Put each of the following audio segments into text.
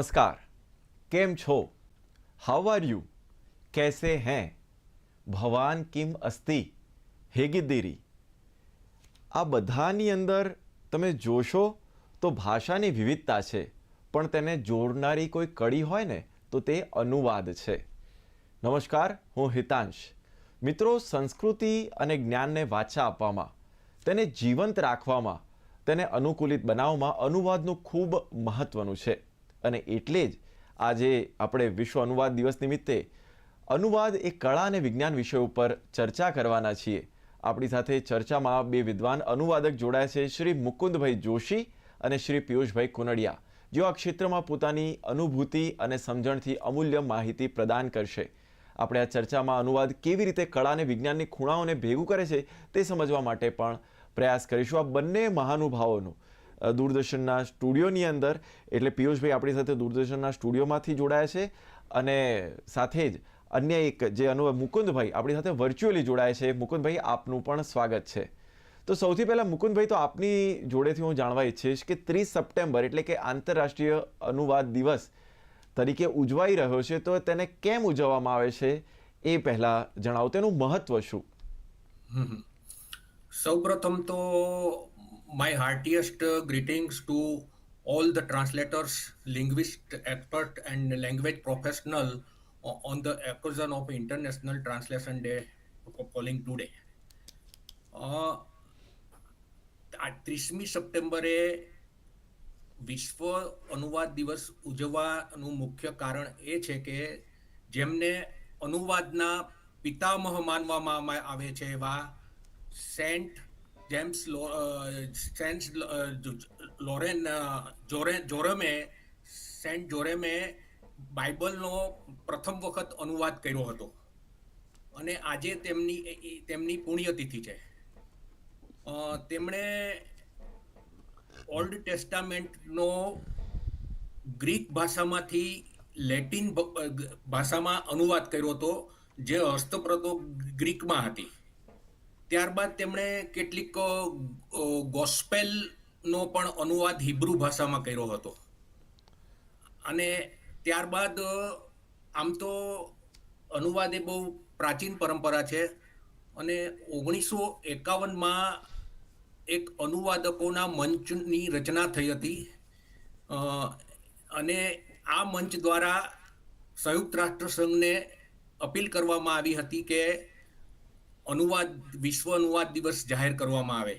નમસ્કાર કેમ છો હાઉ આર યુ કેસે હૈ ભવાન કિમ અસ્તિ હેગીદીરી આ બધાની અંદર તમે જોશો તો ભાષાની વિવિધતા છે, પણ તેને જોડનારી કોઈ કડી હોય ને, તો તે અનુવાદ છે. નમસ્કાર, હું હિતાંશ. મિત્રો, સંસ્કૃતિ અને જ્ઞાનને વાચા આપવામાં, તેને જીવંત રાખવામાં, તેને અનુકૂલિત બનાવવામાં અનુવાદનું ખૂબ મહત્ત્વનું છે. અને એટલે જ આજે આપણે વિશ્વ અનુવાદ દિવસ નિમિત્તે અનુવાદ એ કળા અને વિજ્ઞાન વિષય ઉપર ચર્ચા કરવાના છીએ. આપણી સાથે ચર્ચામાં બે વિદ્વાન અનુવાદક જોડાયા છે, શ્રી મુકુંદભાઈ જોશી અને શ્રી પિયુષભાઈ કુનડિયા. જેઓ આ ક્ષેત્રમાં પોતાની અનુભૂતિ અને સમજણથી અમૂલ્ય માહિતી પ્રદાન કરશે. આપણે આ ચર્ચામાં અનુવાદ કેવી રીતે કળા અને વિજ્ઞાનની ખૂણાઓને ભેગું કરે છે તે સમજવા માટે પણ પ્રયાસ કરીશું. આ બંને મહાનુભાવોનું દૂરદર્શનના સ્ટુડિયોની અંદર. એટલે પિયુષભાઈ આપણી સાથે દૂરદર્શનના સ્ટુડિયોમાંથી જોડાયા છે અને સાથે જ અન્ય એક જે અનુભવ મુકુંદભાઈ આપણી સાથે વર્ચ્યુઅલી જોડાય છે. મુકુંદભાઈ, આપનું પણ સ્વાગત છે. તો સૌથી પહેલાં મુકુંદભાઈ, તો આપની જોડેથી હું જાણવા ઈચ્છીશ કે ત્રીસ સપ્ટેમ્બર એટલે કે આંતરરાષ્ટ્રીય અનુવાદ દિવસ તરીકે ઉજવાઈ રહ્યો છે, તો તેને કેમ ઉજવવામાં આવે છે એ પહેલાં જણાવો. તેનું મહત્વ શું? સૌપ્રથમ તો my heartiest uh, greetings to all the translators, linguist expert and language professional on the occasion of International Translation Day calling today. Uh, ત્રીસમી સપ્ટેમ્બરે વિશ્વ અનુવાદ દિવસ ઉજવવાનું મુખ્ય કારણ એ છે કે જેમને અનુવાદના પિતામહ માનવામાં આવે છે એવા સેન્ટ જેમ્સ જો- લોરેન જોરે, જોરેમે, સેન્ટ જોરેમે બાઇબલનો પ્રથમ વખત અનુવાદ કર્યો હતો. અને આજે તેમની તેમની પુણ્યતિથિ છે. તેમણે ઓલ્ડ ટેસ્ટામેન્ટનો ગ્રીક ભાષામાંથી લેટિન ભાષામાં અનુવાદ કર્યો હતો, જે હસ્તપ્રતો ગ્રીકમાં હતી. ત્યારબાદ તેમણે કેટલીક ગોસ્પેલનો પણ અનુવાદ હિબ્રુ ભાષામાં કર્યો હતો. અને ત્યારબાદ આમ તો અનુવાદ એ બહુ પ્રાચીન પરંપરા છે અને ઓગણીસો એકાવનમાં એક અનુવાદકોના મંચની રચના થઈ હતી. અને આ મંચ દ્વારા સંયુક્ત રાષ્ટ્ર સંઘને અપીલ કરવામાં આવી હતી કે અનુવાદ વિશ્વ અનુવાદ દિવસ જાહેર કરવામાં આવે.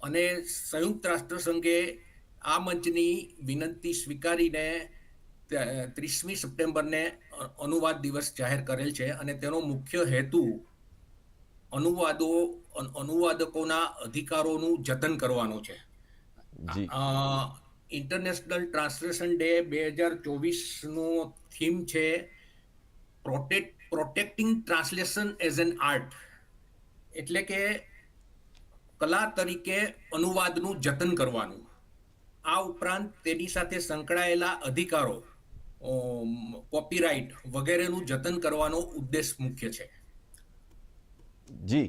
અને સંયુક્ત રાષ્ટ્રસંઘે આ મંચની વિનંતી સ્વીકારીને ત્રીસમી સપ્ટેમ્બરને અનુવાદ દિવસ જાહેર કરેલ છે અને તેનો મુખ્ય હેતુ અનુવાદો અનુવાદકોના અધિકારોનું જતન કરવાનું છે. ઇન્ટરનેશનલ ટ્રાન્સલેશન ડે બે હજાર ચોવીસનો થીમ છે protect protecting translation as an art એટલે કે કલા તરીકે અનુવાદનું જતન કરવાનું. આ ઉપરાંત તેની સાથે સંકળાયેલા અધિકારો કોપીરાઇટ વગેરેનું જતન કરવાનો ઉદ્દેશ મુખ્ય છે. જી.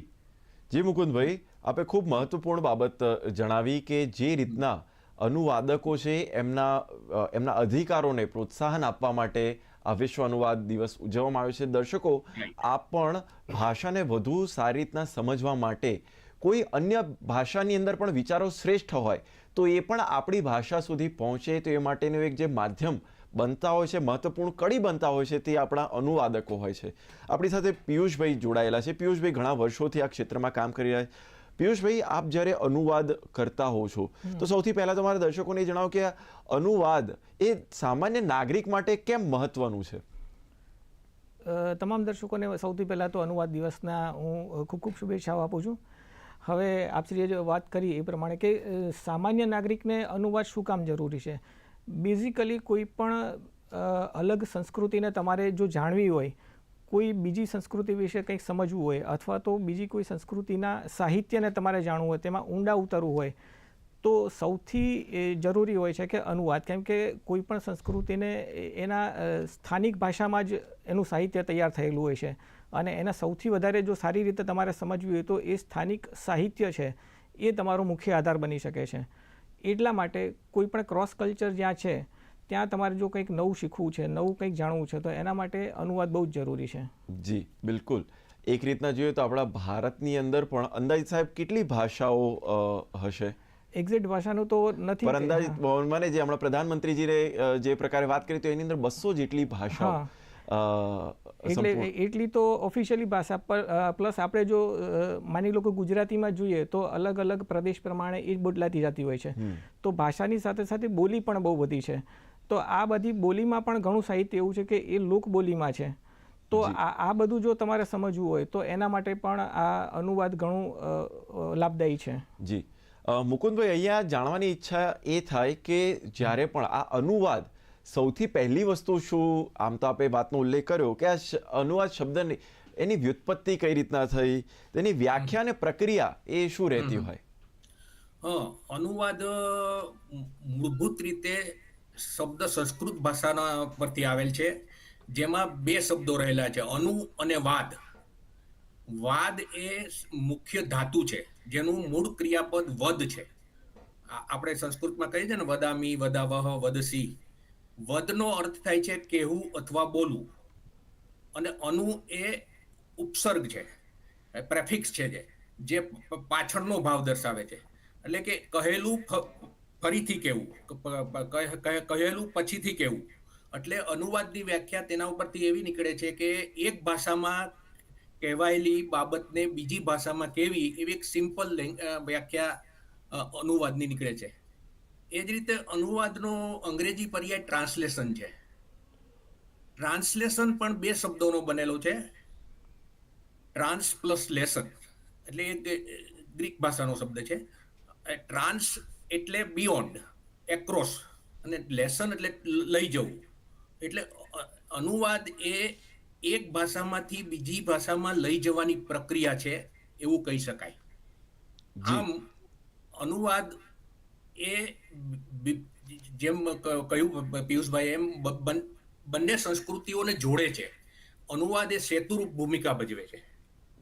જી મુકુંદભાઈ, આપે ખૂબ મહત્વપૂર્ણ બાબત જણાવી કે જે રીતના અનુવાદકો છે એમના એમના અધિકારોને પ્રોત્સાહન આપવા માટે આ વિશ્વ અનુવાદ દિવસ ઉજવવામાં આવ્યો છે. દર્શકો આપ પણ ભાષાને વધુ સારી રીતના સમજવા માટે કોઈ અન્ય ભાષાની અંદર પણ વિચારો શ્રેષ્ઠ હોય તો એ પણ આપણી ભાષા સુધી પહોંચે. તો એ માટેનું એક જે માધ્યમ બનતા હોય છે મહત્વપૂર્ણ કડી બનતા હોય છે તે આપણા અનુવાદકો હોય છે. આપણી સાથે પિયુષભાઈ જોડાયેલા છે. પિયુષભાઈ ઘણા વર્ષોથી આ ક્ષેત્રમાં કામ કરી રહ્યા છે પિયુષભાઈ આપ જ્યારે અનુવાદ કરતા હો છો તો સૌથી પહેલાં તો મારા દર્શકોને જણાવો કે અનુવાદ એ સામાન્ય નાગરિક માટે કેમ મહત્વનું છે? તમામ દર્શકોને સૌથી પહેલાં તો અનુવાદ દિવસના હું ખૂબ ખૂબ શુભેચ્છાઓ આપું છું. હવે આપશ્રીએ જે વાત કરી એ પ્રમાણે કે સામાન્ય નાગરિકને અનુવાદ શું કામ જરૂરી છે? બેઝિકલી કોઈ પણ અલગ સંસ્કૃતિને તમારે જો જાણવી હોય કોઈ બીજી સંસ્કૃતિ વિશે કંઈક સમજવું હોય અથવા તો બીજી કોઈ સંસ્કૃતિના સાહિત્યને તમારે જાણવું હોય, તેમાં ઊંડા ઉતરવું હોય, તો સૌથી જરૂરી હોય છે કે અનુવાદ. કેમ કે કોઈ પણ સંસ્કૃતિને એના સ્થાનિક ભાષામાં જ એનું સાહિત્ય તૈયાર થયેલું હોય છે. અને એને સૌથી વધારે જો સારી રીતે તમારે સમજવી હોય તો એ સ્થાનિક સાહિત્ય છે, એ તમારો મુખ્ય આધાર બની શકે છે. એટલા માટે કોઈ પણ ક્રોસ કલ્ચર જ્યાં છે ત્યાં તમારે જો કંઈક નવું શીખવું છે નવું કંઈક જાણવું છે તો એના માટે અનુવાદ બહુ જ જરૂરી છે. જી બિલકુલ. એક રીતના જોઈએ તો આપણા ભારતની અંદર પણ અંદાજ સાહેબ કેટલી ભાષાઓ હશે? એક્ઝેક્ટ ભાષાનું તો નથી. પણ અંદાજ મને જે હમણાં પ્રધાનમંત્રીજીએ જે પ્રકારે વાત કરી તો એની અંદર બસો જેટલી ભાષા અ, એટલે એટલી તો ઓફિશિયલી ભાષા પર પ્લસ આપણે જો માની લો કે ગુજરાતીમાં જોઈએ તો અલગ અલગ પ્રદેશ પ્રમાણે એ બદલાતી જતી હોય છે. તો ભાષાની સાથે સાથે બોલી પણ બહુ બધી છે. તો આ બધી બોલીમાં પણ ઘણું સાહિત્ય એવું છે કે એ લોકબોલીમાં છે. તો આ આ બધું જો તમારે સમજવું હોય તો એના માટે પણ આ અનુવાદ ઘણું લાભદાયી છે. જી. મુકુંદભાઈ અહીંયા જાણવાની ઈચ્છા એ થાય કે જ્યારે પણ આ અનુવાદ સૌથી પહેલી વસ્તુ શું આમ તો આપણે વાતનો ઉલ્લેખ કર્યો કે આ અનુવાદ શબ્દની એની વ્યુત્પત્તિ કઈ રીતના થઈ તેની વ્યાખ્યા અને પ્રક્રિયા એ શું રહેતી હોય? હા અનુવાદ મૂળભૂત રીતે શબ્દ સંસ્કૃત ભાષાના પરથી આવેલ છે, જેમાં બે શબ્દો રહેલા છે, અનુ અને વાદ. વાદ એ મુખ્ય ધાતુ છે, જેનું મૂળ ક્રિયાપદ વદ છે. આપણે સંસ્કૃતમાં કહીએ છીએ ને, વદામી, વદાવહ, વદસી. વદનો અર્થ થાય છે કહેવું અથવા બોલવું. અને અનુ એ ઉપસર્ગ છે પ્રેફિક્સ છે જે પાછળનો ભાવ દર્શાવે છે. એટલે કે કહેલું ફરીથી કહેવું. ક- પ- પ- કહે- કહેલું, પછીથી કહેવું. એટલે અનુવાદની વ્યાખ્યા તેના ઉપરથી એવી નીકળે છે કે એક ભાષામાં કહેવાયેલી બાબતને બીજી ભાષામાં કેવી એવી એક સિમ્પલ વ્યાખ્યા અનુવાદની નીકળે છે. એ જ રીતે અનુવાદનો અંગ્રેજી પર્યાય ટ્રાન્સલેશન છે. ટ્રાન્સલેશન પણ બે શબ્દોનો બનેલો છે. Trans plus lesson. એટલે એ ગ્રીક ભાષાનો શબ્દ છે. ટ્રાન્સ એટલે બિયોન્ડ એક્રોસ અને લેસન એટલે લઈ જવું. એટલે અનુવાદ એ એક ભાષામાંથી બીજી ભાષામાં લઈ જવાની પ્રક્રિયા છે એવું કહી શકાય. આમ અનુવાદ એ જેમ કહ્યું પિયુષભાઈ એમ બન- બંને સંસ્કૃતિઓને જોડે છે. અનુવાદ એ સેતુરૂપ ભૂમિકા ભજવે છે.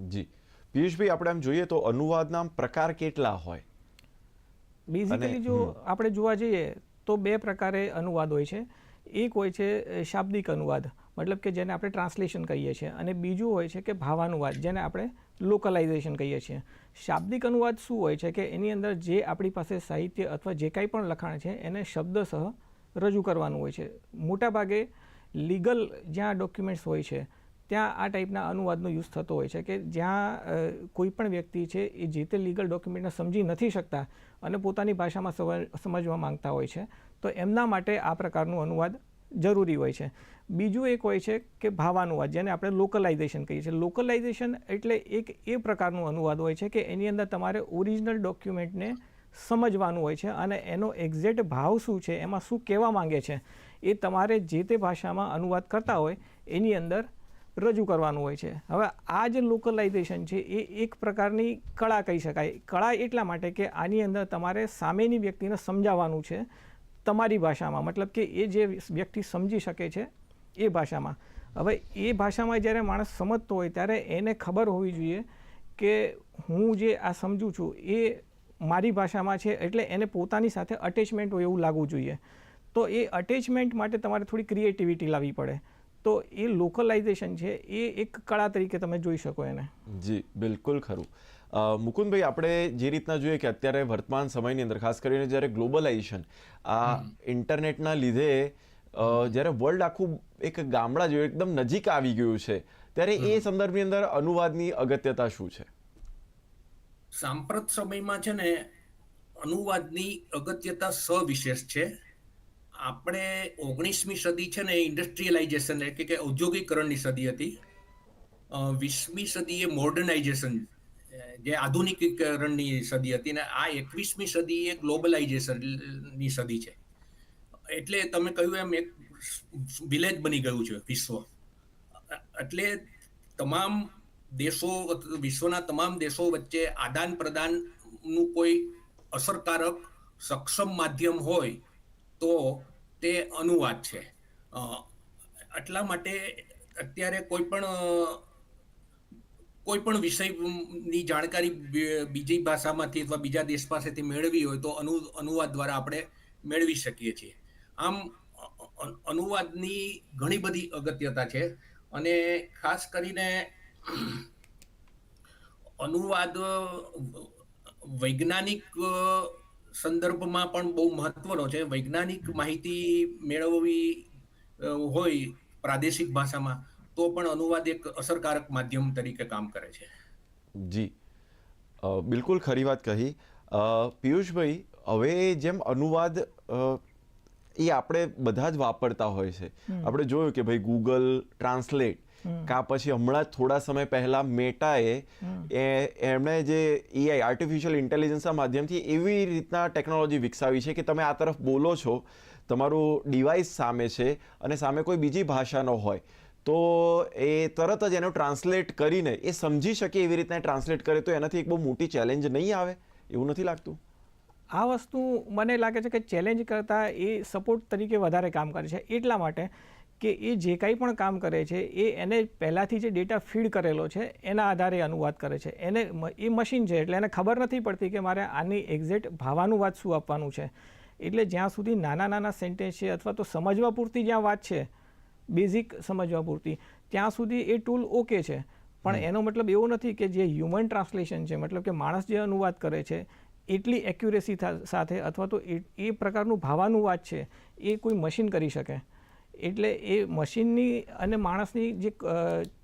જી. પિયુષભાઈ આપણે આમ જોઈએ તો અનુવાદના પ્રકાર કેટલા હોય? બેઝિકલી જો આપણે જોવા જઈએ તો બે પ્રકારે અનુવાદ હોય છે. એક હોય છે શાબ્દિક અનુવાદ મતલબ કે જેને આપણે ટ્રાન્સલેશન કહીએ છીએ. અને બીજું હોય છે કે ભાવાનુવાદ જેને આપણે લોકલાઇઝેશન કહીએ છીએ. શાબ્દિક અનુવાદ શું હોય છે કે એની અંદર જે આપણી પાસે સાહિત્ય અથવા જે કાંઈ પણ લખાણ છે એને શબ્દસહ રજૂ કરવાનું હોય છે. મોટાભાગે લીગલ જ્યાં ડોક્યુમેન્ટ્સ હોય છે ત્યાં આ ટાઈપના અનુવાદનો યુઝ થતો હોય છે કે જ્યાં કોઈ પણ વ્યક્તિ છે એ જે તે લીગલ ડોક્યુમેન્ટને સમજી નથી શકતા અને પોતાની ભાષામાં સમજવા માંગતા હોય છે, તો એમના માટે આ પ્રકારનું અનુવાદ જરૂરી હોય છે. બીજું એક હોય છે કે ભાવાનુવાદ, જેને આપણે લોકલાઇઝેશન કહીએ છીએ. લોકલાઇઝેશન એટલે એક એ પ્રકારનું અનુવાદ હોય છે કે એની અંદર તમારે ઓરિજિનલ ડોક્યુમેન્ટને સમજવાનું હોય છે અને એનો એક્ઝેક્ટ ભાવ શું છે, એમાં શું કહેવા માંગે છે, એ તમારે જે તે ભાષામાં અનુવાદ કરતા હોય એની અંદર રજૂ કરવાનું હોય છે. હવે આ જે લોકલાઇઝેશન છે, એ એક પ્રકારની કળા કહી શકાય. કળા એટલા માટે કે આની અંદર તમારે સામેની વ્યક્તિને સમજાવવાનું છે તમારી ભાષામાં. મતલબ કે એ જે વ્યક્તિ સમજી શકે છે એ ભાષામાં. હવે એ ભાષામાં જ્યારે માણસ સમજતો હોય, ત્યારે એને ખબર હોવી જોઈએ કે હું જે આ સમજું છું એ મારી ભાષામાં છે એટલે એને પોતાની સાથે અટેચમેન્ટ હોય એવું લાગવું જોઈએ. તો એ અટેચમેન્ટ માટે તમારે થોડી ક્રિએટિવિટી લાવવી પડે. તો એ લોકલાઇઝેશન છે એ એક કળા તરીકે તમે જોઈ શકો એને. જી બિલકુલ ખરું. મુકુંદભાઈ આપણે જે રીતના જોઈએ કે અત્યારે વર્તમાન સમયની અંદર ખાસ કરીને જ્યારે ગ્લોબલાઇઝેશન આ ઇન્ટરનેટના લીધે અ, જ્યારે વર્લ્ડ આખું એક ગામડા જેવું એકદમ નજીક આવી ગયું છે ત્યારે એ સંદર્ભની અંદર અનુવાદની અગત્યતા શું છે? સાંપ્રત સમયમાં છે ને અનુવાદની અગત્યતા સવિશેષ છે. આપણે ઓગણીસમી સદી છે ને ઇન્ડસ્ટ્રીયલાઇઝેશન એટલે કે ઔદ્યોગિકરણની સદી હતી. વીસમી સદી એ મોડર્નાઇઝેશન જે આધુનિકીકરણની સદી હતી ને આ એકવીસમી સદી એ ગ્લોબલાઇઝેશનની સદી છે. એટલે તમે કહ્યું એમ એક વિલેજ બની ગયું છે વિશ્વ. એટલે તમામ દેશો, વિશ્વના તમામ દેશો વચ્ચે આદાન પ્રદાનનું કોઈ અસરકારક સક્ષમ માધ્યમ હોય તો તે અનુવાદ છે. એટલા માટે અત્યારે કોઈ પણ કોઈ પણ વિષયની જાણકારી બીજી ભાષામાંથી અથવા બીજા દેશ પાસેથી મેળવી હોય તો અનુ, અનુવાદ દ્વારા આપણે મેળવી શકીએ છીએ. આમ અનુવાદની ઘણી બધી અગત્યતા છે અને ખાસ કરીને અનુવાદ વૈજ્ઞાનિક સંદર્ભમાં પણ બહુ મહત્વનો છે. વૈજ્ઞાનિક માહિતી મેળવવી હોય પ્રાદેશિક ભાષામાં તો પણ અનુવાદ એક અસરકારક માધ્યમ તરીકે કામ કરે છે. જી. બિલકુલ ખરી વાત કહી. પિયુષભાઈ હવે જેમ અનુવાદ એ આપણે બધા જ વાપરતા હોય છે. આપણે જોયું કે ભાઈ ગૂગલ ટ્રાન્સલેટ કા પછી હમણાં થોડા સમય પહેલા મેટાએ એમણે જે એઆઈ આર્ટિફિશિયલ ઇન્ટેલિજન્સના માધ્યમથી એવી રીતના ટેકનોલોજી વિકસાવી છે કે તમે આ તરફ બોલો છો, તમારું ડિવાઇસ સામે છે અને સામે કોઈ બીજી ભાષાનો હોય, તો એ તરત જ એનો ટ્રાન્સલેટ કરીને એ સમજી શકે એવી રીતના ટ્રાન્સલેટ કરે તો એનાથી એક બહુ મોટી ચેલેન્જ નહીં આવે? એવું નથી લાગતું? આ વસ્તુ મને લાગે છે કે ચેલેન્જ કરતાં એ સપોર્ટ તરીકે વધારે કામ કરે છે. એટલા માટે કે એ જે કાંઈ પણ કામ કરે છે એ એને પહેલાંથી જે ડેટા ફીડ કરેલો છે એના આધારે અનુવાદ કરે છે. એને એ મશીન છે એટલે એને ખબર નથી પડતી કે મારે આની એક્ઝેક્ટ ભાવાનુવાદ શું આપવાનું છે. એટલે જ્યાં સુધી નાના નાના સેન્ટેન્સ છે અથવા તો સમજવા પૂરતી જ્યાં વાત છે બેઝિક સમજવા પૂરતી ત્યાં સુધી એ ટૂલ ઓકે છે. પણ એનો મતલબ એવો નથી કે જે હ્યુમન ટ્રાન્સલેશન છે મતલબ કે માણસ જે અનુવાદ કરે છે એટલી એક્યુરેસી સાથે અથવા તો એ પ્રકારનું ભાવાનુવાદ છે એ કોઈ મશીન કરી શકે. એટલે એ મશીનની અને માણસની જે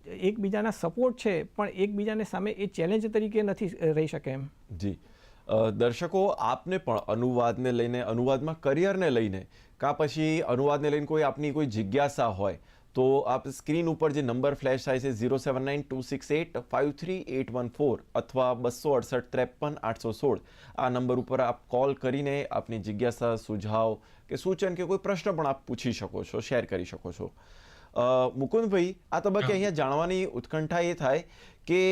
એકબીજાના સપોર્ટ છે, પણ એકબીજાને સામે એ ચેલેન્જ તરીકે નથી રહી શકે એમ. જી. દર્શકો, આપને પણ અનુવાદને લઈને, અનુવાદમાં કરિયરને લઈને, કાં પછી અનુવાદને લઈને કોઈ આપની કોઈ જિજ્ઞાસા હોય તો આપ સ્ક્રીન ઉપર જે નંબર ફ્લેશ થાય છે zero seven nine two six eight five three eight one four અથવા બસો અડસઠ ત્રેપન આઠસો સોળ આ નંબર ઉપર આપ કોલ કરીને આપની જિજ્ઞાસા સુઝાવ કે સૂચન કે કોઈ પ્રશ્ન પણ આપ પૂછી શકો છો શેર કરી શકો છો. મુકુંદભાઈ આ તબક્કે અહીંયા જાણવાની ઉત્કંઠા એ થાય કે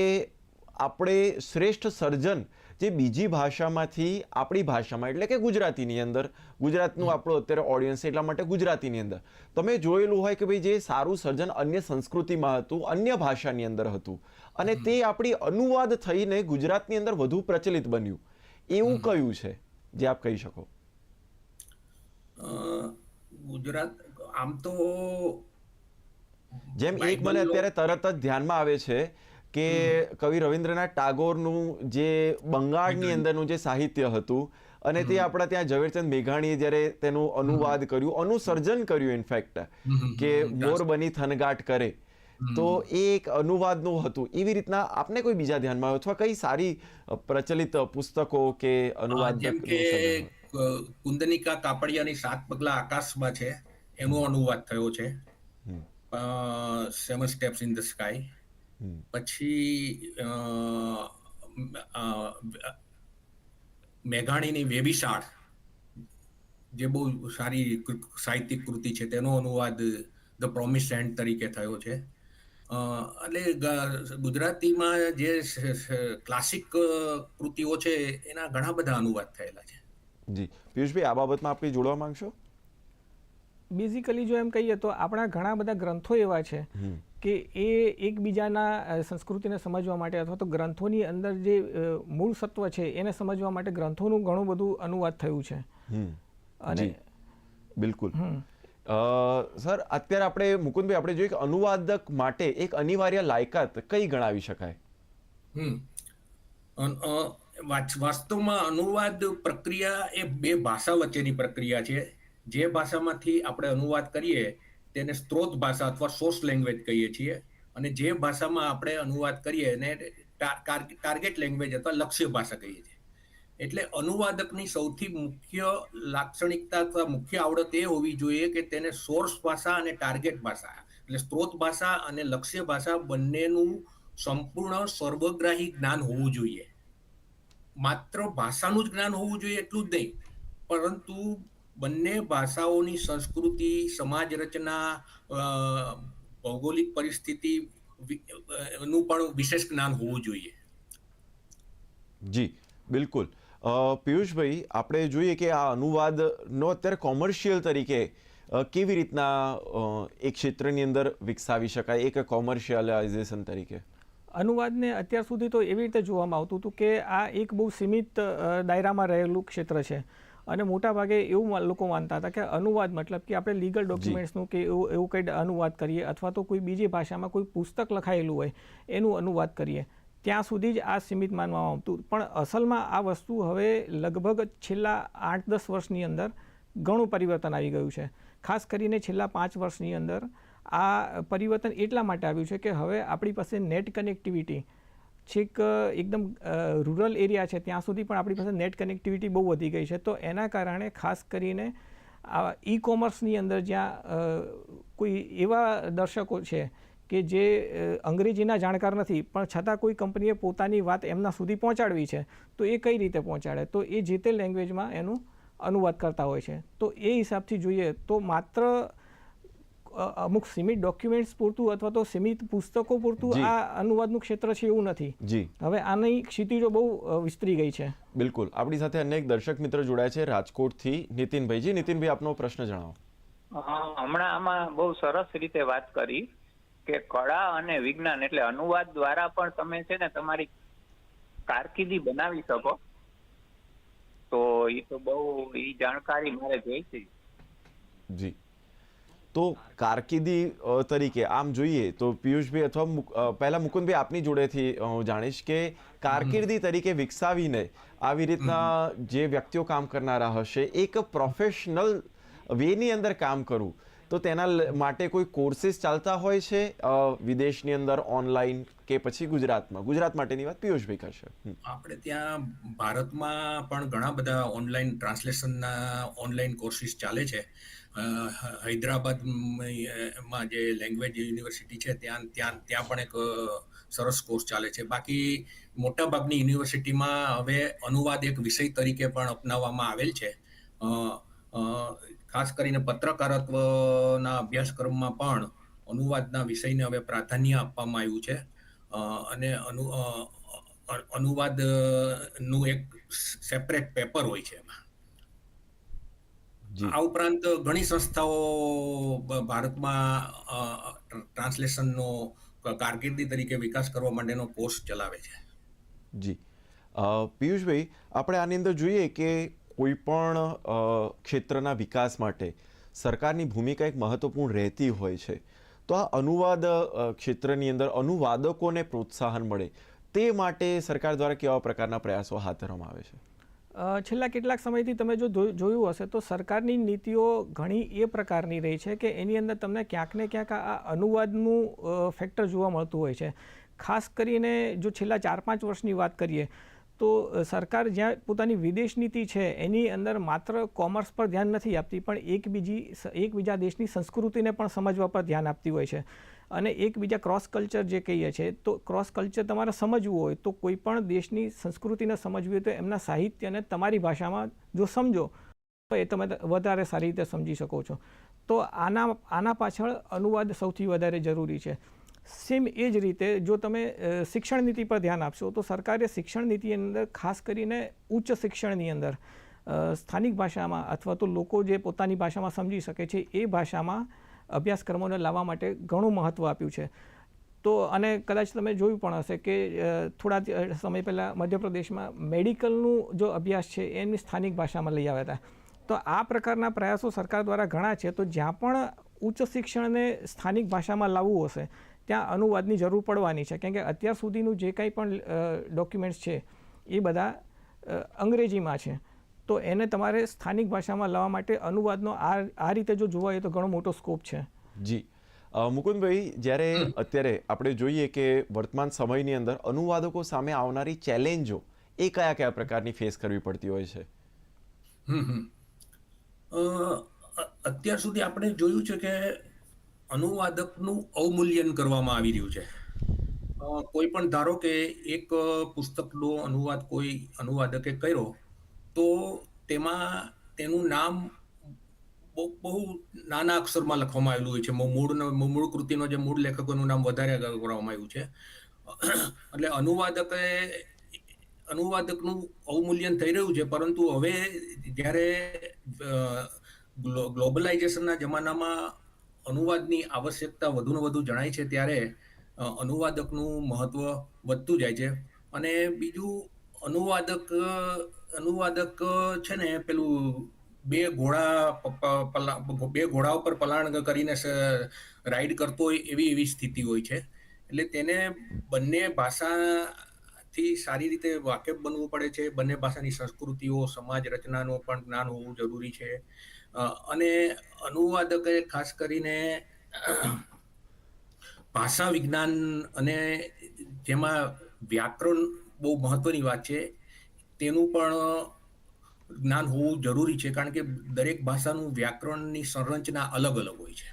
આપણે શ્રેષ્ઠ સર્જન જે બીજી ભાષામાંથી આપણી ભાષામાં એટલે કે ગુજરાતીની અંદર ગુજરાતનું આપણું અત્યારે ઓડિયન્સ એટલા માટે ગુજરાતીની અંદર. તમે જોયેલું હોય કે ભાઈ જે સારું સર્જન અન્ય સંસ્કૃતિમાં હતું અન્ય ભાષાની અંદર હતું અને તે આપણી અનુવાદ થઈને ગુજરાતની અંદર વધુ પ્રચલિત બન્યું. એવું કયું છે? જે આપ કહી શકો. ગુજરાત આમ તો જેમ એક મને અત્યારે તરત જ ધ્યાનમાં આવે છે કે કવિ રવિન્દ્રનાથ ટાગોરનું જે બંગાળની અંદરનું જે સાહિત્ય હતું અને તે આપણા ત્યાં ઝવેરચંદ મેઘાણીએ જ્યારે તેનું અનુવાદ કર્યું અનુસર્જન કર્યું ઇનફેક્ટ કે મોર બની થનગાટ કરે. તો એ એક અનુવાદનું હતું. એવી રીતના આપને કોઈ બીજા ધ્યાનમાં આવ્યો? અથવા કઈ સારી પ્રચલિત પુસ્તકો કે અનુવાદ જેમ કે કુંદનિકા કાપડિયાની સાત પગલા આકાશમાં છે એનો અનુવાદ થયો છે. Seven steps in the sky. પછી મેઘાણીની વેબિશાળ, જે બહુ સારી સાહિત્યિક કૃતિ છે, તેનો અનુવાદ ધ પ્રોમિસ એન્ડ તરીકે થયો છે. એટલે ગુજરાતીમાં જે ક્લાસિક કૃતિઓ છે, એના ઘણા બધા અનુવાદ થયેલા છે. જી. પિયુષભાઈ, આ બાબતમાં આપણે જોડવા માંગશો? બેઝિકલી જો એમ કહીએ તો આપણા ઘણા બધા ગ્રંથો એવા છે કે એ એકબીજાના સંસ્કૃતિને સમજવા માટે અથવા તો ગ્રંથોની અંદર જે મૂળ સત્વ છે એને સમજવા માટે ગ્રંથોનું ઘણું બધું અનુવાદ થયું છે. અને બિલકુલ. સર અત્યારે આપણે મુકુંદભાઈ આપણે જોઈએ કે અનુવાદક માટે એક અનિવાર્ય લાયકાત કઈ ગણાવી શકાય? વાસ્તવમાં અનુવાદ પ્રક્રિયા એ બે ભાષા વચ્ચેની પ્રક્રિયા છે. જે ભાષામાંથી આપણે અનુવાદ કરીએ, તેને સ્ત્રોત ભાષા અથવા સોર્સ લેંગ્વેજ કહીએ છીએ. અને જે ભાષામાં આપણે અનુવાદ કરીએ, એને ટાર્ગેટ લેંગ્વેજ અથવા લક્ષ્ય ભાષા કહીએ છીએ. એટલે અનુવાદકની સૌથી મુખ્ય લાક્ષણિકતા અથવા મુખ્ય આવડત એ હોવી જોઈએ કે તેને સોર્સ ભાષા અને ટાર્ગેટ ભાષા, એટલે સ્ત્રોત ભાષા અને લક્ષ્ય ભાષા બંનેનું સંપૂર્ણ સર્વગ્રાહી જ્ઞાન હોવું જોઈએ. માત્ર ભાષાનું જ જ્ઞાન હોવું જોઈએ એટલું જ નહીં, પરંતુ બંને ભાષાઓની સંસ્કૃતિ સમાજ રચના ભૌગોલિક પરિસ્થિતિ નું પણ વિશેષ જ્ઞાન હોવું જોઈએ. જી બિલકુલ. પિયુષભાઈ આપણે જોઈએ કે આ અનુવાદનો અત્યારે કોમર્શિયલ તરીકે કેવી રીતના એક ક્ષેત્રની અંદર વિકસાવી શકાય? એક કોમર્શિયલાઇઝેશન તરીકે. અનુવાદને અત્યાર સુધી તો એવી રીતે જોવામાં આવતું હતું કે આ એક બહુ સીમિત દાયરામાં રહેલું ક્ષેત્ર છે. અને મોટા ભાગે એવું લોકો માનતા હતા કે અનુવાદ મતલબ કે આપણે લીગલ ડોક્યુમેન્ટ્સનું કે એવું એવું કંઈ અનુવાદ કરીએ અથવા તો કોઈ બીજી ભાષામાં કોઈ પુસ્તક લખાયેલું હોય એનું અનુવાદ કરીએ. ત્યાં સુધી જ આ સીમિત માનવામાં આવતું. પણ અસલમાં આ વસ્તુ હવે લગભગ છેલ્લા આઠ દસ વર્ષની અંદર ઘણું પરિવર્તન આવી ગયું છે. ખાસ કરીને છેલ્લા પાંચ વર્ષની અંદર આ પરિવર્તન એટલા માટે આવ્યું છે કે હવે આપણી પાસે નેટ કનેક્ટિવિટી છેક એકદમ રૂરલ એરિયા છે, ત્યાં સુધી પણ આપણી પાસે નેટ કનેક્ટિવિટી બહુ વધી ગઈ છે. તો એના કારણે ખાસ કરીને આ ઈ કોમર્સની અંદર જ્યાં કોઈ એવા દર્શકો છે કે જે અંગ્રેજીના જાણકાર નથી, પણ છતાં કોઈ કંપનીએ પોતાની વાત એમના સુધી પહોંચાડવી છે, તો એ કઈ રીતે પહોંચાડે? તો એ જે તે લેંગ્વેજમાં એનું અનુવાદ કરતા હોય છે. તો એ હિસાબથી જોઈએ તો માત્ર અમુક સીમિત ડોક્યુમેન્ટ્સ પૂરતું અથવા તો સીમિત પુસ્તકો પૂરતું. આ અનુવાદનું ક્ષેત્ર છે એવું નથી. જી. હવે આની ક્ષિતિજો બહુ વિસ્તરી ગઈ છે. બિલકુલ. આપણી સાથે અન્ય એક દર્શક મિત્ર જોડાયા છે રાજકોટથી નીતિનભાઈજી નીતિનભાઈ આપનો પ્રશ્ન જણાવો. હમણાં આમાં બહુ સરસ રીતે વાત કરી કે કળા અને વિજ્ઞાન એટલે અનુવાદ દ્વારા પણ તમે છે ને તમારી કારકિર્દી બનાવી શકો. તો એ તો બહુ એ જાણકારી મારે જોઈ છે જી. તો કારકિર્દી તરીકે આમ જોઈએ તો પિયુષભાઈ અથવા પહેલા મુકુંદભાઈ આપની જોડેથી હું જાણીશ કે કારકિર્દી તરીકે વિકસાવીને આવી રીતના જે વ્યક્તિઓ કામ કરનારા હશે એક પ્રોફેશનલ વેની અંદર કામ કરવું તો તેના માટે કોઈ કોર્સિસ ચાલતા હોય છે વિદેશની અંદર ઓનલાઈન કે પછી ગુજરાતમાં? ગુજરાત માટેની વાત પિયુષભાઈ કરશે. આપણે ત્યાં ભારતમાં પણ ઘણા બધા ઓનલાઈન ટ્રાન્સલેશનના ઓનલાઈન કોર્સિસ ચાલે છે. હૈદરાબાદમાં જે લેંગ્વેજ યુનિવર્સિટી છે ત્યાં ત્યાં ત્યાં પણ એક સરસ કોર્સ ચાલે છે. બાકી મોટાભાગની યુનિવર્સિટીમાં હવે અનુવાદ એક વિષય તરીકે પણ અપનાવવામાં આવેલ છે. ખાસ કરીને પત્રકારત્વના અભ્યાસક્રમમાં પણ અનુવાદના વિષયને હવે પ્રાધાન્ય આપવામાં આવ્યું છે. અને અનુ અ, અ- અનુવાદ અ, નું એક સેપરેટ પેપર હોય છે એમાં. આ ઉપરાંત ઘણી સંસ્થાઓ ભારતમાં ટ્રાન્સલેશનનો કારકિર્દી તરીકે વિકાસ કરવા માટેનો કોર્સ ચલાવે છે. જી. પિયુષભાઈ આપણે આની અંદર જોઈએ કે કોઈ પણ ક્ષેત્રના વિકાસ માટે સરકારની ભૂમિકા એક મહત્વપૂર્ણ રહેતી હોય છે. તો આ અનુવાદ ક્ષેત્રની અંદર અનુવાદકોને પ્રોત્સાહન મળે તે માટે સરકાર દ્વારા કેવા પ્રકારના પ્રયાસો હાથ ધરવામાં આવે છે? છેલ્લા કેટલાક સમયથી તમે જો જોયું હશે તો સરકારની નીતિઓ ઘણી એ પ્રકારની રહી છે કે એની અંદર તમને ક્યાંક ને ક્યાંક આ અનુવાદનું ફેક્ટર જોવા મળતું હોય છે. ખાસ કરીને જો છેલ્લા ચાર પાંચ વર્ષની વાત કરીએ તો સરકાર જ્યાં પોતાની વિદેશ નીતિ છે એની અંદર માત્ર કોમર્સ પર ધ્યાન નથી આપતી પણ એકબીજી એકબીજા દેશની સંસ્કૃતિને પણ સમજવા પર ધ્યાન આપતી હોય છે. અને એકબીજા ક્રોસ કલ્ચર જે કહીએ છીએ તો ક્રોસ કલ્ચર તમારે સમજવું હોય તો કોઈ પણ દેશની સંસ્કૃતિને સમજવી હોય તો એમના સાહિત્યને તમારી ભાષામાં જો સમજો, તો એ તમે વધારે સારી રીતે સમજી શકો છો. તો આના આના પાછળ અનુવાદ સૌથી વધારે જરૂરી છે. સેમ એ જ રીતે જો તમે શિક્ષણ નીતિ પર ધ્યાન આપશો, તો સરકારે શિક્ષણ નીતિની અંદર ખાસ કરીને ઉચ્ચ શિક્ષણની અંદર સ્થાનિક ભાષામાં અથવા તો લોકો જે પોતાની ભાષામાં સમજી શકે છે, એ ભાષામાં અભ્યાસક્રમોને લાવવા માટે ઘણું મહત્ત્વ આપ્યું છે. તો અને કદાચ તમે જોયું પણ હશે કે થોડા સમય પહેલાં મધ્યપ્રદેશમાં મેડિકલનું જો અભ્યાસ છે, એની સ્થાનિક ભાષામાં લઈ આવ્યા હતા. તો આ પ્રકારના પ્રયાસો સરકાર દ્વારા ઘણા છે, તો જ્યાં પણ ઉચ્ચ શિક્ષણને સ્થાનિક ભાષામાં લાવવું હશે, ત્યાં અનુવાદની જરૂર પડવાની છે. કેમ કે અત્યાર સુધીનું જે કંઈ પણ ડોક્યુમેન્ટ્સ છે, એ બધા અંગ્રેજીમાં છે. તો એને તમારે સ્થાનિક ભાષામાં લાવવા માટે અનુવાદનો આ આ રીતે જો જોવાય તો ઘણો મોટો સ્કોપ છે. જી. મુકુંદભાઈ જ્યારે અત્યારે આપણે જોઈએ કે વર્તમાન સમયની અંદર અનુવાદકો સામે આવનારી ચેલેન્જો એ કયા કયા પ્રકારની ફેસ કરવી પડતી હોય છે? અત્યાર સુધી આપણે જોયું છે કે અનુવાદકનું અવમૂલ્યન કરવામાં આવી રહ્યું છે. કોઈ પણ ધારો કે એક પુસ્તકનો અનુવાદ કોઈ અનુવાદકે કર્યો તો તેમાં, તેનું નામ બહુ બહુ નાના અક્ષરમાં લખવામાં આવેલું હોય છે. મૂળનો મૂળ કૃતિનો જે મૂળ લેખકોનું નામ વધારે કરવામાં આવ્યું છે. એટલે અનુવાદકે, અનુવાદકનું અવમૂલ્યન થઈ રહ્યું છે, પરંતુ હવે જ્યારે ગ્લોબલાઇઝેશનના જમાનામાં અનુવાદની આવશ્યકતા વધુને વધુ જણાય છે, ત્યારે અનુવાદકનું મહત્વ વધતું જાય છે. અને બીજું, અનુવાદક અનુવાદક છે ને, પેલું બે ઘોડા પલા- બે ઘોડા ઉપર પલાણ કરીને રાઈડ કરતો હોય એવી એવી સ્થિતિ હોય છે. એટલે તેને બંને ભાષાથી સારી રીતે વાકેફ બનવું પડે છે. બંને ભાષાની સંસ્કૃતિઓ, સમાજ રચનાનું પણ જ્ઞાન હોવું જરૂરી છે. અને અનુવાદકે ખાસ કરીને ભાષા વિજ્ઞાન અને જેમાં વ્યાકરણ બહુ મહત્વની વાત છે. તેનું પણ જ્ઞાન હોવું જરૂરી છે કારણ કે દરેક ભાષાનું વ્યાકરણની સંરચના અલગ અલગ હોય છે.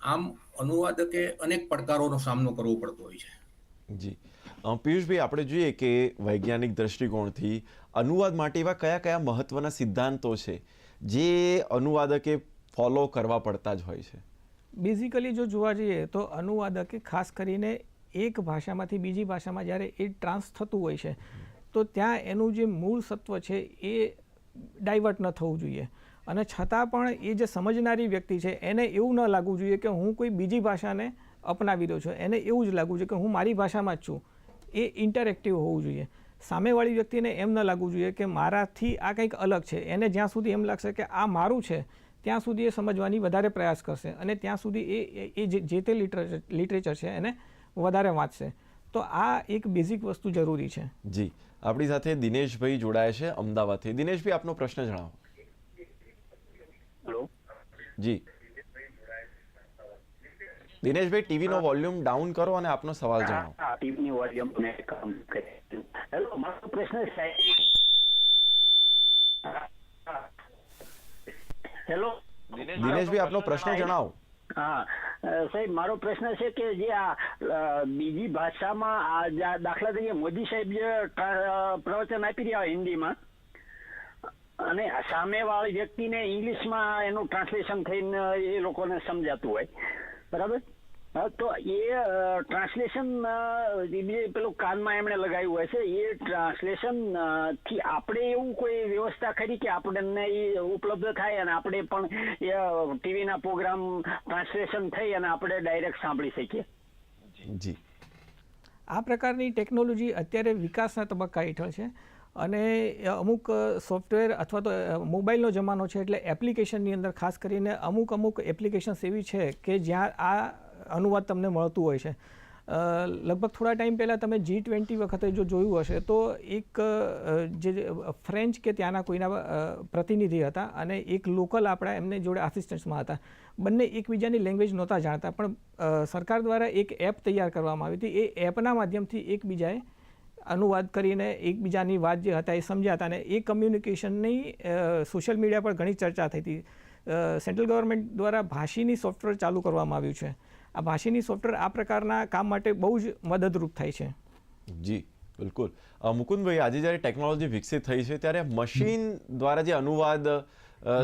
આમ અનુવાદકે અનેક પડકારોનો સામનો કરવો પડતો હોય છે. જી. પિયુષભાઈ આપણે જોઈએ કે વૈજ્ઞાનિક દ્રષ્ટિકોણથી અનુવાદ માટે એવા કયા કયા મહત્વના સિદ્ધાંતો છે જે અનુવાદકે ફોલો કરવા પડતા જ હોય છે? બેઝિકલી જો જોવા જઈએ તો અનુવાદકે ખાસ કરીને એક ભાષામાંથી બીજી ભાષામાં જ્યારે એ ટ્રાન્સ થતું હોય છે તો ત્યાં એનું જે મૂળ સત્વ છે એ ડાયવર્ટ ન થવું જોઈએ. અને છતાં પણ એ જે સમજનારી વ્યક્તિ છે, એને એવું ન લાગવું જોઈએ કે હું કોઈ બીજી ભાષાને અપનાવી રહ્યો છું. એને એવું જ લાગવું જોઈએ કે હું મારી ભાષામાં જ છું. એ ઇન્ટરેક્ટિવ હોવું જોઈએ. સામેવાળી વ્યક્તિને એમ ન લાગવું જોઈએ કે મારાથી આ કંઈક અલગ છે. એને જ્યાં સુધી એમ લાગશે કે આ મારું છે, ત્યાં સુધી એ સમજવાની વધારે પ્રયાસ કરશે. અને ત્યાં સુધી એ, એ- જે તે લિટરેચર લિટરેચર છે એને વધારે વાંચશે. તો આ એક બેઝિક વસ્તુ જરૂરી છે. જી. આપણી સાથે દિનેશભાઈ જોડાયા છે અમદાવાદથી. દિનેશભાઈ આપનો પ્રશ્ન જણાવો. હેલો જી. દિનેશભાઈ ટીવીનો વોલ્યુમ ડાઉન કરો અને આપનો સવાલ જણાવો. હા ટીવીની વોલ્યુમ ને કમ કરે. હેલો મારો પ્રશ્ન સાહેબ હેલો દિનેશભાઈ આપનો પ્રશ્ન જણાવો. હા. સાહેબ, મારો પ્રશ્ન છે કે જે આ બીજી ભાષામાં આ દાખલા તરીકે મોદી સાહેબ જે પ્રવચન આપી રહ્યા હોય હિન્દીમાં, અને સામેવાળી વ્યક્તિને ઇંગ્લિશમાં એનું ટ્રાન્સલેશન થઈને એ લોકોને સમજાતું હોય. બરાબર? તો એ ટ્રાન્સલેશન પેલું કાનમાં એમણે લગાવ્યું હોય છે. એ ટ્રાન્સલેશનથી આપણે એવું કોઈ વ્યવસ્થા કરી કે આપણને એ ઉપલબ્ધ થાય અને આપણે પણ એ ટીવીના પ્રોગ્રામ ટ્રાન્સલેશન થઈ અને આપણે ડાયરેક્ટ સાંભળી શકીએ? જી. આ પ્રકારની ટેકનોલોજી અત્યારે વિકાસના તબક્કા હેઠળ છે અને અમુક સોફ્ટવેર અથવા તો મોબાઈલનો જમાનો છે એટલે એપ્લિકેશનની અંદર ખાસ કરીને અમુક અમુક એપ્લિકેશન્સ એવી છે કે જ્યાં આ અનુવાદ તમને મળતું હોય છે. લગભગ થોડા ટાઈમ પહેલાં તમે જી ટ્વેન્ટી વખતે જો જોયું હશે, તો એક જે ફ્રેન્ચ કે ત્યાંના કોઈના પ્રતિનિધિ હતા અને એક લોકલ આપણા એમને જોડે આસિસ્ટન્ટ્સમાં હતા. બંને એકબીજાની લેંગ્વેજ નહોતા જાણતા, પણ સરકાર દ્વારા એક એપ તૈયાર કરવામાં આવી હતી. એ એપના માધ્યમથી એકબીજાએ અનુવાદ કરીને એકબીજાની વાત જે હતા એ સમજ્યા હતા અને એ કમ્યુનિકેશનની સોશિયલ મીડિયા પર ઘણી ચર્ચા થઈ હતી. સેન્ટ્રલ ગવર્મેન્ટ દ્વારા ભાષીની સોફ્ટવેર ચાલુ કરવામાં આવ્યું છે. આ ભાષીની સોફ્ટવેર આ પ્રકારના કામ માટે બહુ જ મદદરૂપ થાય છે. જી બિલકુલ. મુકુંદભાઈ આજે જ્યારે ટેકનોલોજી વિકસિત થઈ છે ત્યારે મશીન દ્વારા જે અનુવાદ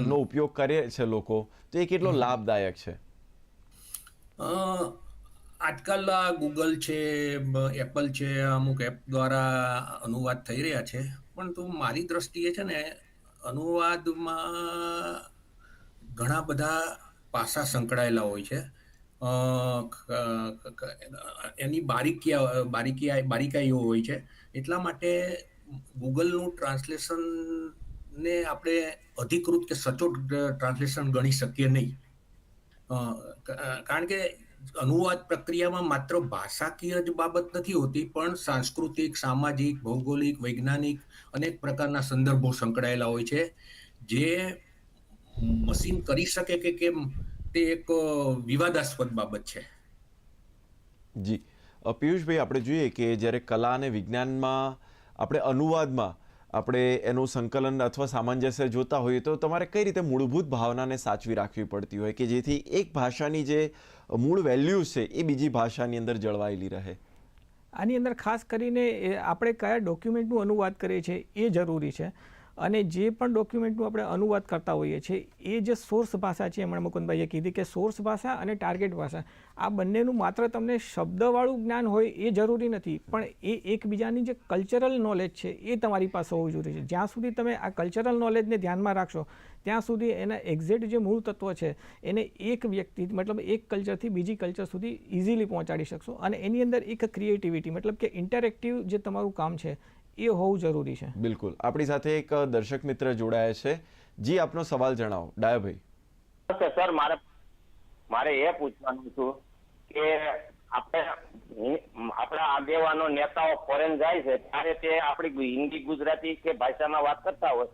નો ઉપયોગ કરે છે લોકો તો એ કેટલો લાભદાયક છે? અ, આજકાલ આ ગૂગલ છે એપલ છે અમુક એપ દ્વારા અનુવાદ થઈ રહ્યા છે. પણ તો મારી દ્રષ્ટિએ છે ને અનુવાદમાં ઘણા બધા પાસા સંકળાયેલા હોય છે. એની બારીકિયા બારીકિયા, બારીકાઈઓ હોય છે. એટલા માટે ગૂગલનું ટ્રાન્સલેશનને આપણે અધિકૃત કે સચોટ ટ્રાન્સલેશન ગણી શકીએ નહીં. કારણ કે અનુવાદ પ્રક્રિયામાં માત્ર ભાષાકીય જ બાબત નથી હોતી, પણ સાંસ્કૃતિક, સામાજિક, ભૌગોલિક, વૈજ્ઞાનિક અનેક પ્રકારના સંદર્ભો સંકળાયેલા હોય છે. જે મશીન કરી શકે કે કેમ તે એક વિવાદાસ્પદ બાબત છે. જી. પિયુષભાઈ આપણે જોઈએ કે જ્યારે કલા અને વિજ્ઞાનમાં આપણે અનુવાદમાં આપણે એનું સંકલન અથવા સામંજસ્ય જોતા હોઈએ તો તમારે કઈ રીતે મૂળભૂત ભાવનાને સાચવી રાખવી પડતી હોય કે જેથી એક ભાષાની જે મૂળ વેલ્યુ છે એ બીજી ભાષાની અંદર જળવાયેલી રહે? આની અંદર ખાસ કરીને એ આપણે કયા ડોક્યુમેન્ટનું અનુવાદ કરીએ છીએ એ જરૂરી છે. અને જે પણ ડોક્યુમેન્ટનું આપણે અનુવાદ કરતા હોઈએ છીએ, એ જે સોર્સ ભાષા છે હમણાં મુકુંદભાઈએ કીધી કે સોર્સ ભાષા અને ટાર્ગેટ ભાષા, આ બંનેનું માત્ર તમને શબ્દવાળું જ્ઞાન હોય એ જરૂરી નથી, પણ એ એકબીજાની જે કલ્ચરલ નોલેજ છે, એ તમારી પાસે હોવું જરૂરી છે. જ્યાં સુધી તમે આ કલ્ચરલ નોલેજને ધ્યાનમાં રાખશો, ત્યાં સુધી એના એક્ઝેક્ટ જે મૂળ તત્વ છે, એને એક વ્યક્તિ, મતલબ એક કલ્ચરથી બીજી કલ્ચર સુધી ઇઝીલી પહોંચાડી શકશો. અને એની અંદર એક ક્રિએટિવિટી મતલબ કે ઇન્ટરેક્ટિવ જે તમારું કામ છે એ હોવું જરૂરી છે. બિલકુલ. આપણી સાથે એક દર્શક મિત્ર જોડાયા છે. જી આપનો સવાલ જણાવો. ડાયાભાઈ સર. મારે મારે એ પૂછવાનું છું કે આપણે આપણા આગેવાનો નેતાઓ ફોરેન જાય છે ત્યારે તે આપણી હિન્દી ગુજરાતી કે ભાષામાં વાત કરતા હોય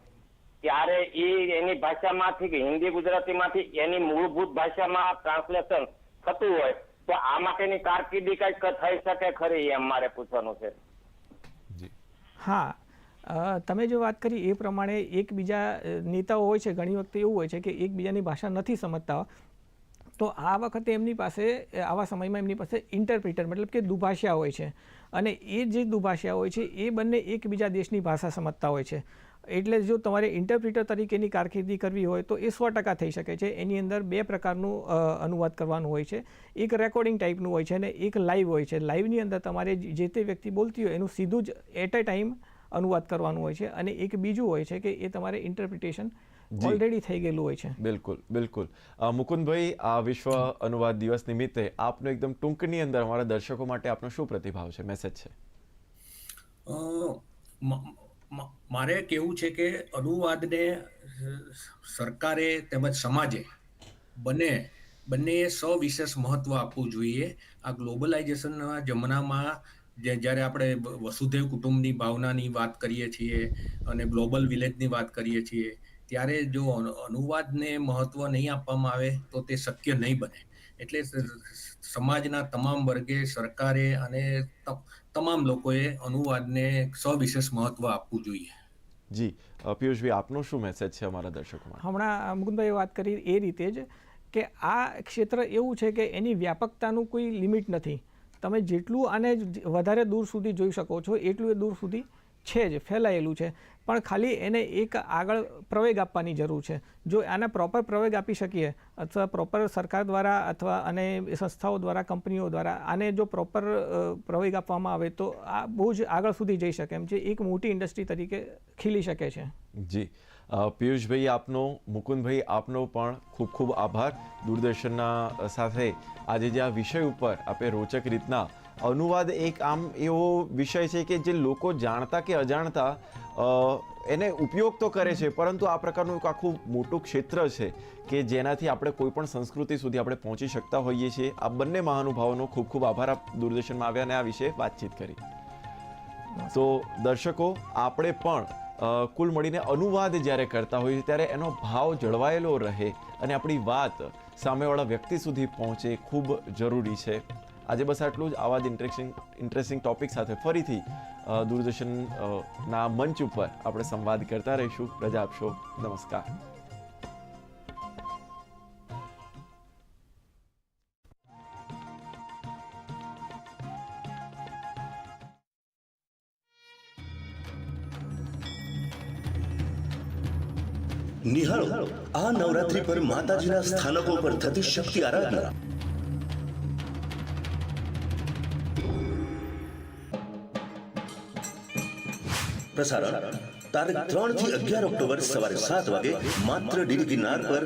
ત્યારે એ એની ભાષામાંથી કે હિન્દી ગુજરાતીમાંથી એની મૂળભૂત ભાષામાં ટ્રાન્સલેશન થતું હોય તો આ માટેની કારકિર્દી કંઈક થઈ શકે ખરી એમ મારે પૂછવાનું છે. હા તમે જે વાત કરી એ પ્રમાણે એકબીજા નેતાઓ હોય છે, ઘણી વખતે એવું હોય છે કે એકબીજાની ભાષા નથી સમજતા, તો આ વખતે એમની પાસે આવા સમયમાં એમની પાસે ઇન્ટરપ્રિટર મતલબ કે દુભાષિયા હોય છે. અને એ જે દુભાષિયા હોય છે, એ બંને એકબીજા દેશની ભાષા સમજતા હોય છે. એટલે જો તમારે ઇન્ટરપ્રિટર તરીકેની કારકિર્દી કરવી હોય તો એ સો ટકા થઈ શકે છે. એની અંદર બે પ્રકારનું અનુવાદ કરવાનું હોય છે. એક રેકોર્ડિંગ ટાઈપનું હોય છે અને એક લાઈવ હોય છે. લાઈવની અંદર તમારે જે તે વ્યક્તિ બોલતી હોય એનું સીધું જ એટ અ ટાઈમ અનુવાદ કરવાનું હોય છે અને એક બીજું હોય છે કે એ તમારે ઇન્ટરપ્રિટેશન. ઓલરેડી થઈ ગયેલું હોય છે. બિલકુલ બિલકુલ. મુકુંદભાઈ આ વિશ્વ અનુવાદ દિવસ નિમિત્તે આપનો એકદમ ટૂંકની અંદર અમારા દર્શકો માટે આપનો શું પ્રતિભાવ છે? મેસેજ છે. મારે કેવું છે કે અનુવાદને સરકારે તેમજ સમાજે બંને, બંનેએ સવિશેષ મહત્વ આપવું જોઈએ. આ ગ્લોબલાઇઝેશનના જમાનામાં જે, જ્યારે આપણે વસુધૈવ કુટુંબની ભાવનાની વાત કરીએ છીએ અને ગ્લોબલ વિલેજની વાત કરીએ છીએ, ત્યારે જો અનુવાદને મહત્વ નહીં આપવામાં આવે તો તે શક્ય નહીં બને. એટલે સમાજના તમામ વર્ગે સરકારે અને તમામ લોકોએ અનુવાદને સવિશેષ મહત્વ આપવું જોઈએ. જી પિયુષભાઈ આપનો શું મેસેજ છે અમારા દર્શકોમાં? હમણાં મુકુંદભાઈ વાત કરી એ રીતે જ કે આ ક્ષેત્ર એવું છે કે એની વ્યાપકતાનું કોઈ લિમિટ નથી. તમે જેટલું આને વધારે દૂર સુધી જોઈ શકો છો એટલું એ દૂર સુધી છે જ ફેલાયેલું છે. પણ ખાલી એને એક આગળ પ્રવેગ આપવાની જરૂર છે. જો આને પ્રોપર પ્રવેગ આપી શકીએ અથવા પ્રોપર સરકાર દ્વારા અથવા અને સંસ્થાઓ દ્વારા, કંપનીઓ દ્વારા આને જો પ્રોપર પ્રવેગ આપવામાં આવે તો આ બહુ જ આગળ સુધી જઈ શકે. એમ છે એક મોટી ઇન્ડસ્ટ્રી તરીકે ખીલી શકે છે. જી. પિયુષભાઈ આપનો, મુકુંદભાઈ આપનો પણ ખૂબ ખૂબ આભાર. દૂરદર્શનના સાથે આજે જે આ વિષય ઉપર આપે રોચક રીતના અનુવાદ એક આમ એવો વિષય છે કે જે લોકો જાણતા કે અજાણતા એને ઉપયોગ તો કરે છે, પરંતુ આ પ્રકારનું એક આખું મોટું ક્ષેત્ર છે કે જેનાથી આપણે કોઈ પણ સંસ્કૃતિ સુધી આપણે પહોંચી શકતા હોઈએ છીએ. આ બંને મહાનુભાવોનો ખૂબ ખૂબ આભાર. આપ દૂરદર્શનમાં આવ્યા અને આ વિશે વાતચીત કરી. તો દર્શકો, આપણે પણ કુલ મળીને અનુવાદ જ્યારે કરતા હોઈએ ત્યારે એનો ભાવ જળવાયેલો રહે અને આપણી વાત સામેવાળા વ્યક્તિ સુધી પહોંચે ખૂબ જરૂરી છે. આજે બસ આટલું જ. આવા જ ઇન્ટરેસ્ટિંગ ઇન્ટરેસ્ટિંગ ટોપિક સાથે ફરીથી અ, દૂરદર્શન અ, ના મંચ ઉપર આપણે સંવાદ કરતા રહીશું. રજા આપશો. નમસ્કાર. નિહાળો આ નવરાત્રી પર માતાજીના સ્થાનકો પર થતી શક્તિ આરાધના. પ્રસારણ તારીખ ત્રણથી અગિયાર ઓક્ટોબર સવારે સાત વાગે માત્ર ડીડી ગિરનાર પર